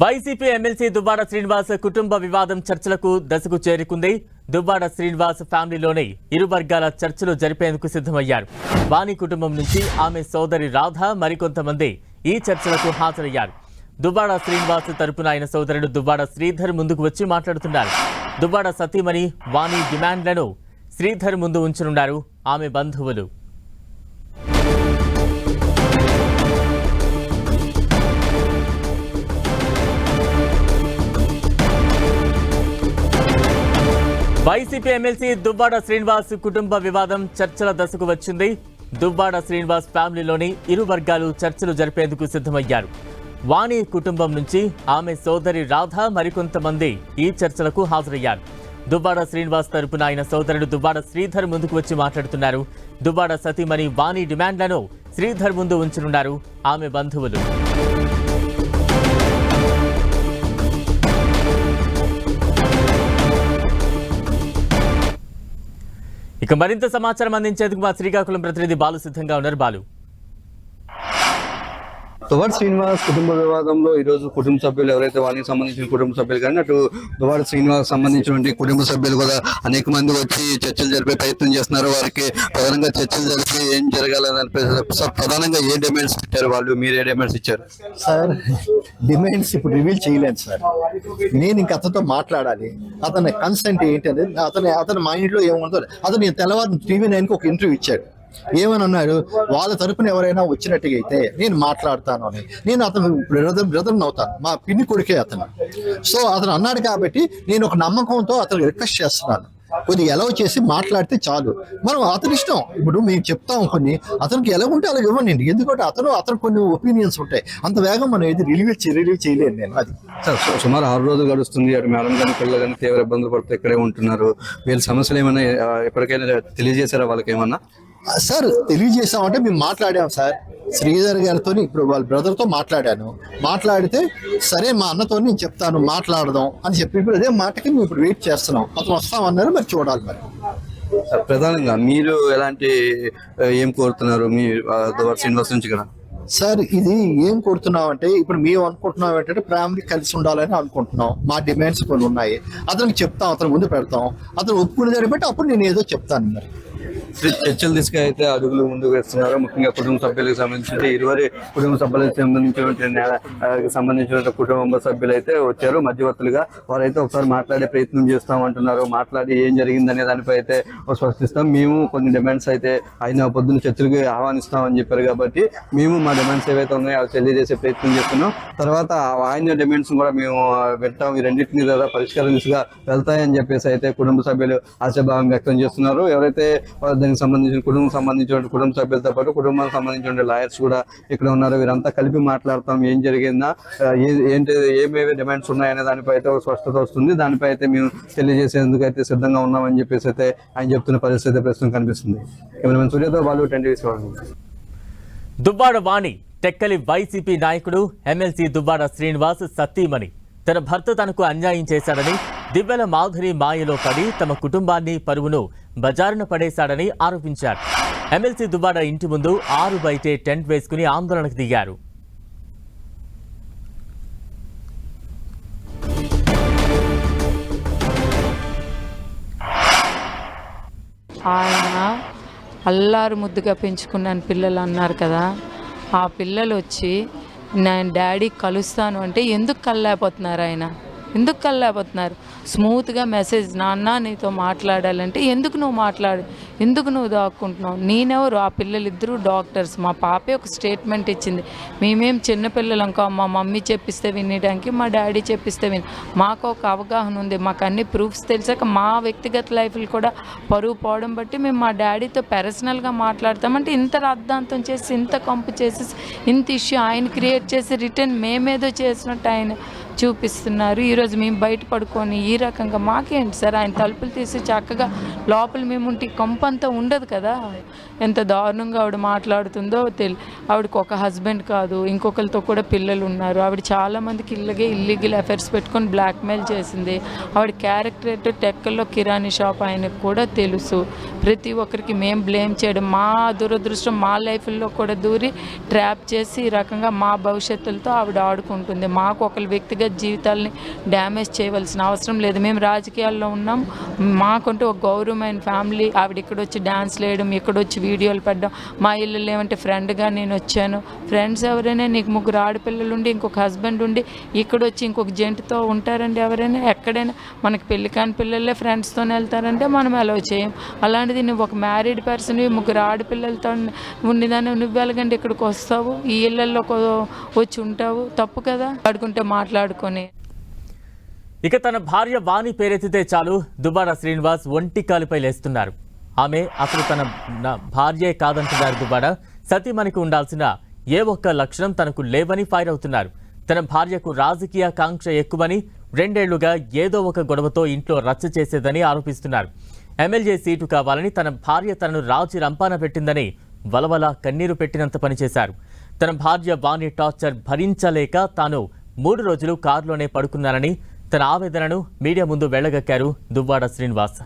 YCP MLC Dubbada Srinivas కుటుంబ వివాదం చర్చలకు దశకు చేరుకుంది. దుబ్బాడ శ్రీనివాస్ ఫ్యామిలీలోనే ఇరు వర్గాల చర్చలు జరిపేందుకు సిద్ధమయ్యారు. వాణి కుటుంబం నుంచి ఆమె సోదరి రాధ మరికొంతమంది ఈ చర్చలకు హాజరయ్యారు. దుబ్బాడ శ్రీనివాస్ తరపున ఆయన సోదరుడు దుబ్బాడ శ్రీధర్ ముందుకు వచ్చి మాట్లాడుతున్నారు. దుబ్బాడ సతీమణి వాణి డిమాండ్లను శ్రీధర్ ముందు ఉంచనున్నారు. ఆమె బంధువులు. వైసీపీ ఎమ్మెల్సీ దుబ్బాడ శ్రీనివాస్ కుటుంబ వివాదం చర్చల దశకు వచ్చింది. దుబ్బాడ శ్రీనివాస్ ఫ్యామిలీలోని ఇరు వర్గాలు చర్చలు జరిపేందుకు సిద్ధమయ్యారు. వాణి కుటుంబం నుంచి ఆమె సోదరి రాధ మరికొంతమంది ఈ చర్చలకు హాజరయ్యారు. దుబ్బాడ శ్రీనివాస్ తరపున ఆయన సోదరుడు దుబ్బాడ శ్రీధర్ ముందుకు వచ్చి మాట్లాడుతున్నారు. దుబ్బాడ సతీమణి వాణి డిమాండ్లను శ్రీధర్ ముందు ఉంచనున్నారు ఆమె బంధువులు. ఇక మరింత సమాచారం అందించేందుకు మా శ్రీకాకుళం ప్రతినిధి బాలు సిద్ధంగా ఉన్నారు. బాలు. దువాడ శ్రీనివాస్ కుటుంబ వివాదంలో ఈరోజు కుటుంబ సభ్యులు ఎవరైతే వారికి సంబంధించిన కుటుంబ సభ్యులు కానీ అటు దువాడ శ్రీనివాస్ సంబంధించినటువంటి కుటుంబ సభ్యులు కూడా అనేక మంది వచ్చి చర్చలు జరిపే ప్రయత్నం చేస్తున్నారు. వారికి ప్రధానంగా చర్చలు జరిపి ఏం జరగాలని సార్ ప్రధానంగా ఏ డిమాండ్స్ ఇచ్చారు వాళ్ళు? మీరు ఏ డిమాండ్స్ ఇచ్చారు? సార్ డిమాండ్స్ ఇప్పుడు రివీల్ చేయలేను సార్. నేను ఇంక అతనితో మాట్లాడాలి. అతని కన్సెంట్ ఏంటి అనేది అతని అతని మైండ్లో ఏముందో అతను తెల్లవారు టీవీ నైన్కి ఒక ఇంటర్వ్యూ ఇచ్చాడు. ఏమని అన్నాడు వాళ్ళ తరపున ఎవరైనా వచ్చినట్టుగా అయితే నేను మాట్లాడతాను అని. నేను అతను బ్రదర్ బ్రదర్ అవుతాను మా పిన్ని కొడుకే అతను. సో అతను అన్నాడు కాబట్టి నేను ఒక నమ్మకంతో అతను రిక్వెస్ట్ చేస్తున్నాను. కొద్దిగా ఎలవ చేసి మాట్లాడితే చాలు. మనం అతని ఇష్టం. ఇప్పుడు మేము చెప్తాం కొన్ని. అతనికి ఎలా ఉంటే అలా ఇవ్వండి ఎందుకంటే అతను అతను కొన్ని ఒపీనియన్స్ ఉంటాయి. అంత వేగం మనం ఏది రిలీవ్ రిలీవ్ చేయలేదు నేను. అది. సార్ సుమారు ఆరు రోజులు గడుస్తుంది. అటు మేడం కానీ పిల్లలు కానీ తీవ్ర ఇబ్బందులు పడుతూ ఇక్కడే ఉంటున్నారు. వీళ్ళ సమస్యలు ఏమైనా ఎప్పటికైనా తెలియజేశారా వాళ్ళకి ఏమన్నా? సార్ తెలియజేసామంటే మేము మాట్లాడాం సార్. శ్రీధర్ గారితో ఇప్పుడు వాళ్ళ బ్రదర్తో మాట్లాడాను. మాట్లాడితే సరే మా అన్నతో నేను చెప్తాను మాట్లాడదాం అని చెప్పి ఇప్పుడు అదే మాటకి మేము ఇప్పుడు వెయిట్ చేస్తున్నాం. అతను వస్తామన్నారు మరి చూడాలి మరి. ప్రధానంగా మీరు ఎలాంటి ఏం కోరుతున్నారు? మీ శ్రీనివాస్ నుంచి కదా సార్ ఇది ఏం కోరుతున్నాం అంటే ఇప్పుడు మేము అనుకుంటున్నాం ఏంటంటే ఫ్యామిలీ కలిసి ఉండాలని అనుకుంటున్నాం. మా డిమాండ్స్ కొన్ని ఉన్నాయి. అతనికి చెప్తాం అతను ముందు పెడతాం. అతను ఒప్పుకునే దాన్ని బట్టి అప్పుడు నేను ఏదో చెప్తాను మరి. చర్చలు తీసుకైతే అడుగులు ముందుకు వేస్తున్నారు. ముఖ్యంగా కుటుంబ సభ్యులకు సంబంధించి ఇరువురి కుటుంబ సభ్యులకు సంబంధించినటువంటి సంబంధించిన కుటుంబ సభ్యులు అయితే వచ్చారు. మధ్యవర్తులుగా వారైతే ఒకసారి మాట్లాడే ప్రయత్నం చేస్తామంటున్నారు. మాట్లాడి ఏం జరిగిందనే దానిపై అయితే స్పష్టిస్తాం మేము కొన్ని డిమాండ్స్ అయితే ఆయన పొద్దున్న చర్చలకు ఆహ్వానిస్తామని చెప్పారు కాబట్టి మేము మా డిమాండ్స్ ఏవైతే ఉన్నాయో అవి తెలియజేసే ప్రయత్నం చేస్తున్నాం. తర్వాత ఆయన డిమాండ్స్ కూడా మేము పెట్టాం ఈ రెండింటిని కూడా పరిష్కారం దిశగా వెళ్తాయని చెప్పేసి అయితే కుటుంబ సభ్యులు ఆశాభావం వ్యక్తం చేస్తున్నారు. ఎవరైతే దానికి సంబంధించిన కుటుంబం సంబంధించిన కుటుంబ సభ్యులతో పాటు కుటుంబానికి సంబంధించిన లాయర్స్ కూడా ఇక్కడ ఉన్నారు. వీరంతా కలిపి మాట్లాడతాం ఏం జరిగిందా ఏంటి ఏమేమి డిమాండ్స్ ఉన్నాయనే దానిపై అయితే ఒక స్పష్టత వస్తుంది. దానిపై అయితే మేము తెలియజేసేందుకు అయితే సిద్ధంగా ఉన్నామని చెప్పేసి అయితే ఆయన చెప్తున్న పరిస్థితి ప్రస్తుతం కనిపిస్తుంది. కెమెరామెన్ సూర్యతో బాలు టెన్ దుబ్బాడ దువ్వాడ వాణి టెక్కలి వైసీపీ నాయకుడు ఎమ్మెల్సీ దుబ్బాడ శ్రీనివాస్ సతీమణి తన భర్త తనకు అన్యాయం చేశాడని దివ్వెల మాధురి మాయలో పడి తమ కుటుంబాన్ని పరువును బజారున పడేశాడని ఆరోపించారు. ఎమ్మెల్సీ దువ్వాడ ఇంటి ముందు ఆరు బయటే టెంట్ వేసుకుని ఆందోళనకు దిగారు. ఆయన అల్లారు ముద్దుగా పెంచుకున్నాను పిల్లలు అన్నారు కదా. ఆ పిల్లలు వచ్చి నేను డాడీ కలుస్తాను అంటే ఎందుకు కలలేకపోతున్నారు ఆయన? ఎందుకు కల్లాపోతున్నారు స్మూత్గా మెసేజ్ నాన్న నీతో మాట్లాడాలంటే ఎందుకు నువ్వు మాట్లాడు ఎందుకు నువ్వు దాక్కుంటున్నావు నేనెవరు? ఆ పిల్లలిద్దరూ డాక్టర్స్. మా పాపే ఒక స్టేట్మెంట్ ఇచ్చింది. మేమేం చిన్నపిల్లలం కా మా మమ్మీ చెప్పిస్తే వినడానికి మా డాడీ చెప్పిస్తే విని మాకు ఒక అవగాహన ఉంది. మాకు అన్ని ప్రూఫ్స్ తెలిసాక మా వ్యక్తిగత లైఫ్లు కూడా పరువు పోవడం బట్టి మేము మా డాడీతో పర్సనల్గా మాట్లాడతామంటే ఇంత రద్దాంతం చేసి ఇంత కంపు చేసేసి ఇంత ఇష్యూ ఆయన క్రియేట్ చేసి రిటర్న్ మేమేదో చేసినట్టు ఆయన చూపిస్తున్నారు. ఈరోజు మేము బయట పడుకొని ఈ రకంగా మాకేంటి సార్? ఆయన తలుపులు తీసి చక్కగా లోపల మేము ఉంటే కంపంతా ఉండదు కదా? ఎంత దారుణంగా ఆవిడ మాట్లాడుతుందో తెలి ఆవిడకి ఒక హస్బెండ్ కాదు ఇంకొకరితో కూడా పిల్లలు ఉన్నారు. ఆవిడ చాలామందికి ఇల్లగే ఇల్లీగల్ అఫైర్స్ పెట్టుకొని బ్లాక్మెయిల్ చేసింది. ఆవిడ క్యారెక్టర్ ఏంటో టెక్కల్లో కిరాణీ షాప్ ఆయనకు కూడా తెలుసు. ప్రతి ఒక్కరికి మేము బ్లేమ్ చేయడం మా దురదృష్టం మా లైఫ్లో కూడా దూరి ట్రాప్ చేసి ఈ రకంగా మా భవిష్యత్తులతో ఆవిడ ఆడుకుంటుంది. మాకు ఒకరి వ్యక్తిగత వ్యక్తిగత జీవితాలని డ్యామేజ్ చేయవలసిన అవసరం లేదు. మేము రాజకీయాల్లో ఉన్నాం. మాకంటూ ఒక గౌరవమైన ఫ్యామిలీ. ఆవిడ ఇక్కడ వచ్చి డ్యాన్స్ వేయడం ఇక్కడ వచ్చి వీడియోలు పెట్టడం. మా ఇల్లు ఏమంటే ఫ్రెండ్గా నేను వచ్చాను. ఫ్రెండ్స్ ఎవరైనా నీకు ముగ్గురు ఆడపిల్లలు ఉండి ఇంకొక హస్బెండ్ ఉండి ఇక్కడ వచ్చి ఇంకొక జంటతో ఉంటారండి ఎవరైనా. ఎక్కడైనా మనకి పెళ్ళి కాని పిల్లలే ఫ్రెండ్స్తో వెళ్తారంటే మనం అలౌ చేయం. అలాంటిది నువ్వు ఒక మ్యారీడ్ పర్సన్ ముగ్గురు ఆడపిల్లలతో ఉండిదాన్ని నువ్వు వెళ్ళగండి ఇక్కడికి వస్తావు? ఈ ఇళ్ళల్లో వచ్చి ఉంటావు? తప్పు కదా? ఆడుకుంటే మాట్లాడు. మాట్లాడుకొని. ఇక తన భార్య వాణి పేరెత్తితే చాలు దుబారా శ్రీనివాస్ ఒంటి కాలిపై లేస్తున్నారు. ఆమె అసలు తన భార్యే కాదంటున్నారు దుబాడ సతీమణికి ఉండాల్సిన ఏ ఒక్క లక్షణం తనకు లేవని ఫైర్ అవుతున్నారు. తన భార్యకు రాజకీయ కాంక్ష ఎక్కువని రెండేళ్ళుగా ఏదో ఒక గొడవతో ఇంట్లో రచ్చ చేసేదని ఆరోపిస్తున్నారు. ఎమ్మెల్యే సీటు కావాలని తన భార్య తనను రాజు రంపాన పెట్టిందని వలవల కన్నీరు పెట్టినంత పనిచేశారు. తన భార్య వాణి టార్చర్ భరించలేక తాను మూడు రోజులు కారులోనే పడుకున్నారని తన ఆవేదనను మీడియా ముందు వెళ్ళగక్కారు దువ్వాడ శ్రీనివాస్.